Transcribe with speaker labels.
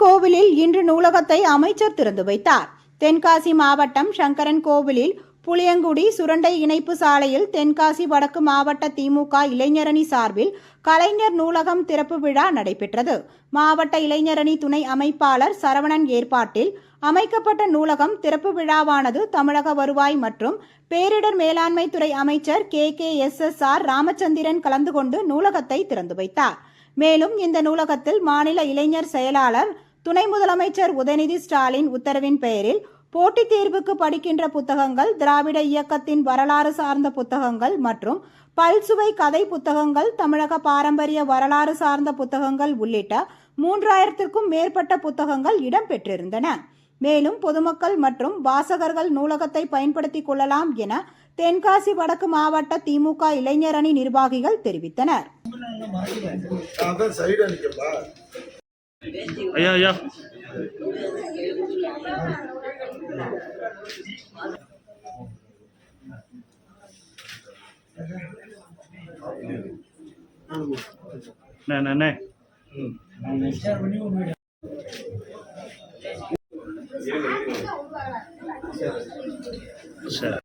Speaker 1: கோவிலில் இன்று நூலகத்தை அமைச்சர் திறந்து வைத்தார். தென்காசி மாவட்டம் சங்கரன் கோவிலில் புளியங்குடி சுரண்டை இணைப்பு சாலையில் தென்காசி வடக்கு மாவட்ட திமுக இளைஞரணி சார்பில் கலைஞர் நூலகம் திறப்பு விழா நடைபெற்றது. மாவட்ட இளைஞரணி துணை அமைப்பாளர் சரவணன் ஏற்பாட்டில் அமைக்கப்பட்ட நூலகம் திறப்பு விழாவானது தமிழக வருவாய் மற்றும் பேரிடர் மேலாண்மை துறை அமைச்சர் K K S S R Ramachandran கலந்து கொண்டு நூலகத்தை திறந்து வைத்தார். மேலும் இந்த நூலகத்தில் மாநில இளைஞர் செயலாளர் துணை முதலமைச்சர் உதயநிதி ஸ்டாலின் உத்தரவின் பெயரில் போட்டித் தேர்வுக்கு படிக்கின்ற புத்தகங்கள் திராவிட இயக்கத்தின் வரலாறு சார்ந்த புத்தகங்கள் மற்றும் பல்சுவை கதை புத்தகங்கள் தமிழக பாரம்பரிய வரலாறு சார்ந்த புத்தகங்கள் உள்ளிட்ட மூன்றாயிரத்திற்கும் மேற்பட்ட புத்தகங்கள் இடம்பெற்றிருந்தன. மேலும் பொதுமக்கள் மற்றும் வாசகர்கள் நூலகத்தை பயன்படுத்திக் கொள்ளலாம் என தென்காசி வடக்கு மாவட்ட திமுக இளைஞரணி நிர்வாகிகள் தெரிவித்தனர்.
Speaker 2: சரி.